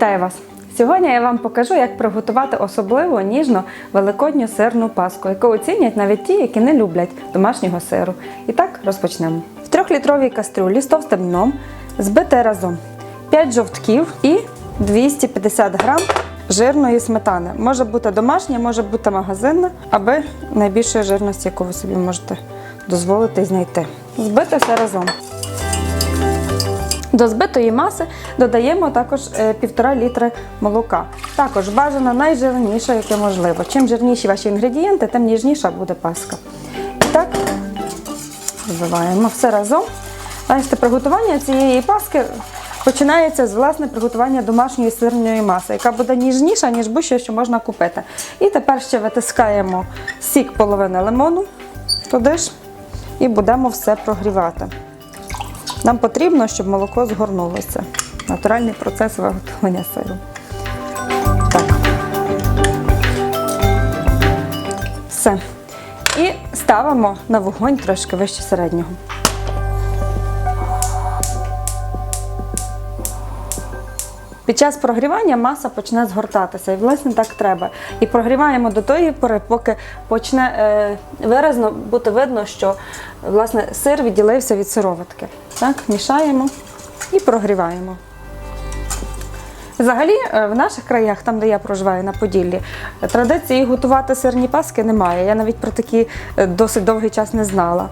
Вітаю вас! Сьогодні я вам покажу, як приготувати особливо ніжну великодню сирну паску, яку оцінять навіть ті, які не люблять домашнього сиру. І так розпочнемо. В трьохлітровій кастрюлі з товстим дном збите разом 5 жовтків і 250 грам жирної сметани. Може бути домашня, може бути магазинна, аби найбільшої жирності, яку ви собі можете дозволити знайти. Збити все разом. До збитої маси додаємо також е, 1,5 літри молока. Також бажано найжирніше, яке можливо. Чим жирніші ваші інгредієнти, тим ніжніша буде паска. І так, збиваємо все разом. Бачите, приготування цієї паски починається з власне приготування домашньої сирної маси, яка буде ніжніша, ніж будь-що, що можна купити. І тепер ще витискаємо сік половини лимону туди ж і будемо все прогрівати. Нам потрібно, щоб молоко згорнулося. Натуральний процес виготовлення сиру. Так. Все. І ставимо на вогонь трошки вище середнього. Під час прогрівання маса почне згортатися, і власне так треба. І прогріваємо до тої пори, поки почне е, виразно бути видно, що власне сир відділився від сироватки. Так, мішаємо і прогріваємо. Взагалі, е, в наших краях, там де я проживаю на Поділлі, традиції готувати сирні паски немає. Я навіть про такі е, досить довгий час не знала.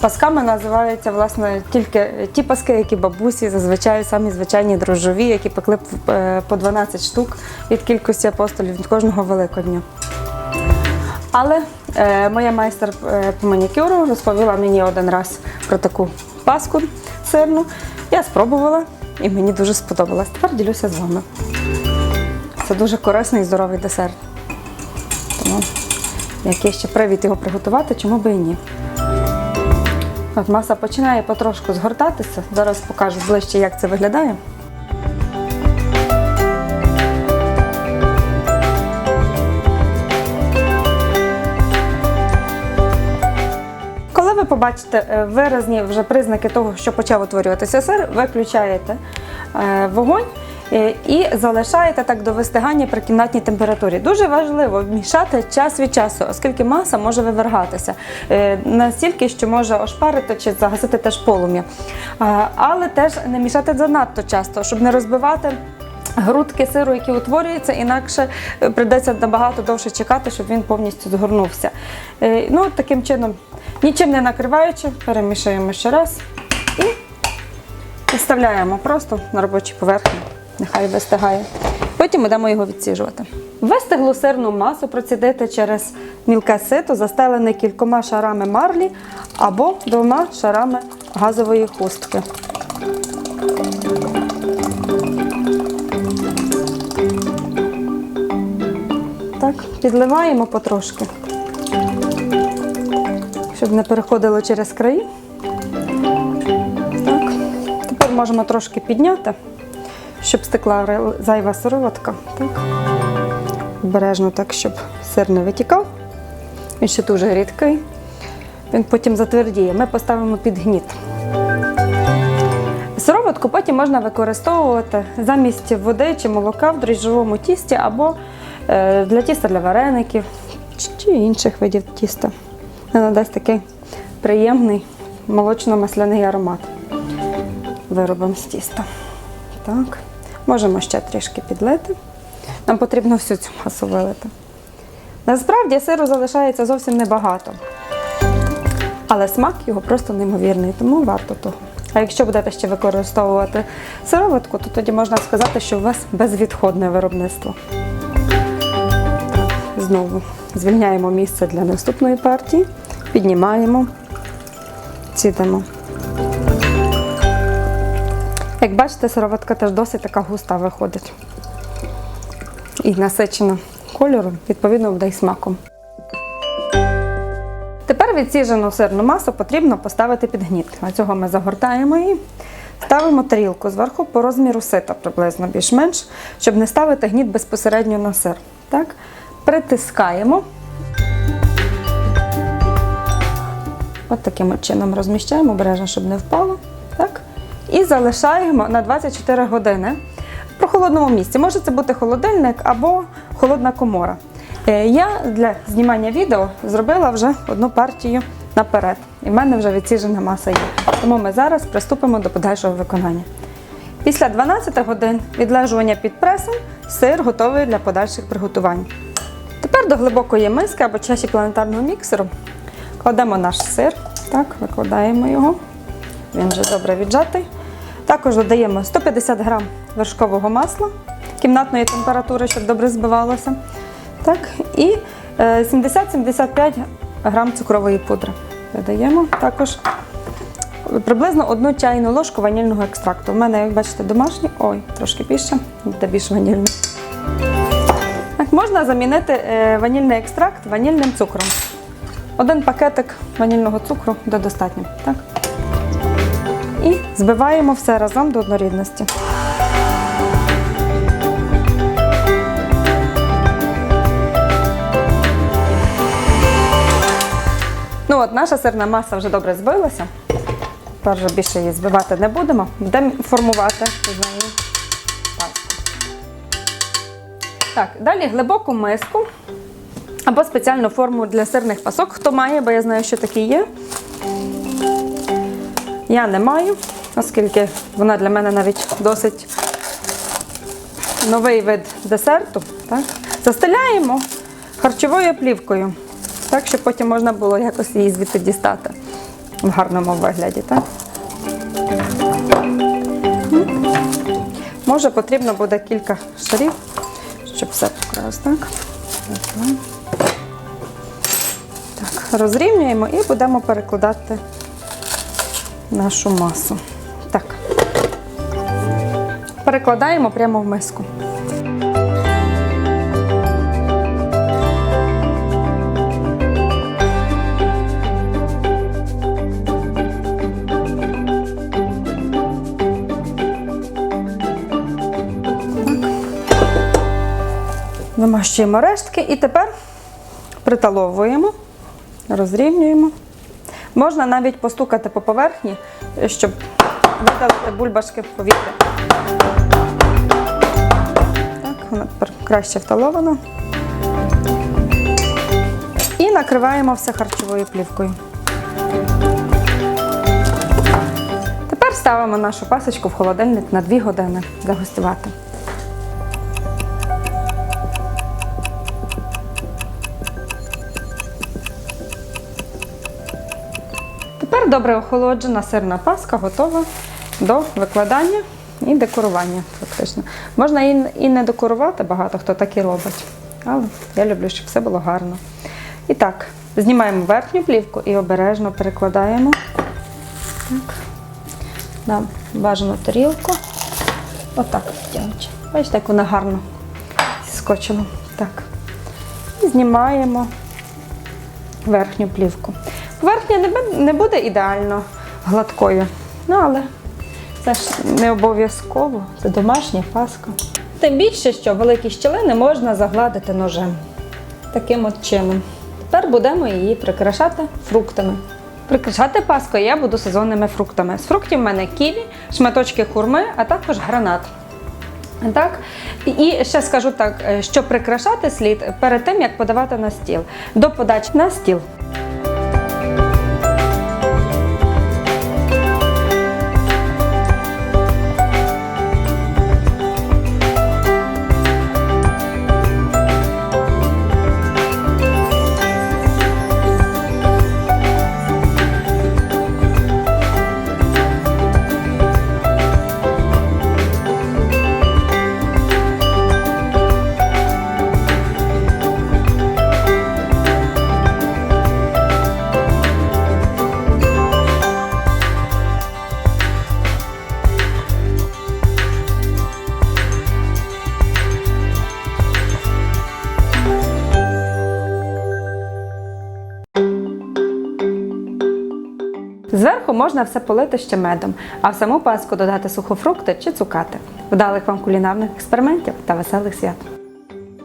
Пасками називаються власне тільки ті паски, які бабусі зазвичай самі звичайні дрожжові, які пекли е, по 12 штук від кількості апостолів від кожного великодня. Але е, моя майстер е, по манікюру розповіла мені один раз про таку паску сирну. Я спробувала і мені дуже сподобалось. Тепер ділюся з вами. Це дуже корисний і здоровий десерт. Тому, як є ще привід його приготувати, чому би і ні. От маса починає потрошку згортатися. Зараз покажу ближче, як це виглядає. Побачите е, виразні вже признаки того, що почав утворюватися сир, виключаєте е, вогонь е, і залишаєте так до вистигання при кімнатній температурі. Дуже важливо мішати час від часу, оскільки маса може вивергатися настільки, що може ошпарити чи загасити теж полум'я. Але теж не мішати занадто часто, щоб не розбивати. Грудки сиру, які утворюються, інакше прийдеться набагато довше чекати, щоб він повністю згорнувся. Ну, таким чином, нічим не накриваючи, перемішуємо ще раз і відставляємо просто на робочій поверхні. Нехай вистигає. Потім будемо його відсіжувати. Вистиглу сирну масу процідити через мілке сито, застелене кількома шарами марлі або двома шарами газової хустки. Так, підливаємо потрошки, щоб не переходило через краї. Так. Тепер можемо трошки підняти, щоб стекла зайва сироватка. Так. Обережно так, щоб сир не витікав. Він ще дуже рідкий. Він потім затвердіє. Ми поставимо під гніт. Сироватку потім можна використовувати замість води чи молока в дріжджовому тісті або е, для тіста для вареників чи- чи інших видів тіста. Це надасть такий приємний молочно-масляний аромат виробом з тіста. Так. Можемо ще трішки підлити. Нам потрібно всю цю масу вилити. Насправді сиру залишається зовсім небагато. Але смак його просто неймовірний, тому варто того. А якщо будете ще використовувати сироватку, то тоді можна сказати, що у вас безвідходне виробництво. Знову звільняємо місце для наступної партії, піднімаємо, цідимо. Як бачите, сироватка теж досить така густа виходить. І насичена кольором, відповідно, буде й смаком. Тепер відсіжену сирну масу потрібно поставити під гніт. Для цього ми загортаємо її, ставимо тарілку зверху по розміру сита приблизно більш-менш, щоб не ставити гніт безпосередньо на сир. Так? Притискаємо. От таким чином розміщаємо, обережно, щоб не впало. Так? І залишаємо на 24 години в прохолодному місці. Може це бути холодильник або холодна комора. Е, Я для знімання відео зробила вже одну партію наперед. І в мене вже відсіжена маса є. Тому ми зараз приступимо до подальшого виконання. Після 12 годин відлежування під пресом сир готовий для подальших приготувань. Тепер до глибокої миски або чаші планетарного міксеру кладемо наш сир, так, викладаємо його. Він вже добре віджатий. Також додаємо 150 г вершкового масла кімнатної температури, щоб добре збивалося. Так, і е, 70-75 г цукрової пудри. Додаємо також приблизно одну чайну ложку ванільного екстракту. У мене, як бачите, домашній, ой, трошки більше, буде більш ванільний. Так, можна замінити е, ванільний екстракт ванільним цукром. Один пакетик ванільного цукру буде достатньо. Так? І збиваємо все разом до однорідності. Ну от, наша сирна маса вже добре збилася. Тепер більше її збивати не будемо. Будемо формувати з нею Так, далі глибоку миску або спеціальну форму для сирних пасок. Хто має, бо я знаю, що такі є. Я не маю, оскільки вона для мене навіть досить новий вид десерту. Так? Застеляємо харчовою плівкою, так, щоб потім можна було якось її звідти дістати в гарному вигляді. Так? Може, потрібно буде кілька шарів, щоб все покрас, так? Так, розрівнюємо і будемо перекладати нашу масу. Так. Перекладаємо прямо в миску. Вимащуємо рештки і тепер приталовуємо, розрівнюємо. Можна навіть постукати по поверхні, щоб видалити бульбашки в повітря. Так, вона тепер краще вталована. І накриваємо все харчовою плівкою. Тепер ставимо нашу пасочку в холодильник на 2 години загостювати. Добре охолоджена сирна паска готова до викладання і декорування. Фактично. Можна і, не декорувати, багато хто так і робить. Але я люблю, щоб все було гарно. І так, знімаємо верхню плівку і обережно перекладаємо так, на бажану тарілку. Отак втягуючи. Бачите, як вона гарно зіскочила. Так. І знімаємо верхню плівку. Поверхня не буде ідеально гладкою, ну але це ж не обов'язково, це домашня паска. Тим більше, що великі щілини можна загладити ножем. Таким от чином. Тепер будемо її прикрашати фруктами. Прикрашати паску я буду сезонними фруктами. З фруктів в мене ківі, шматочки хурми, а також гранат. Так? І ще скажу так, е, що прикрашати слід перед тим, як подавати на стіл. До подачі на стіл. Можна все полити ще медом, а в саму паску додати сухофрукти чи цукати. Вдалих вам кулінарних експериментів та веселих свят!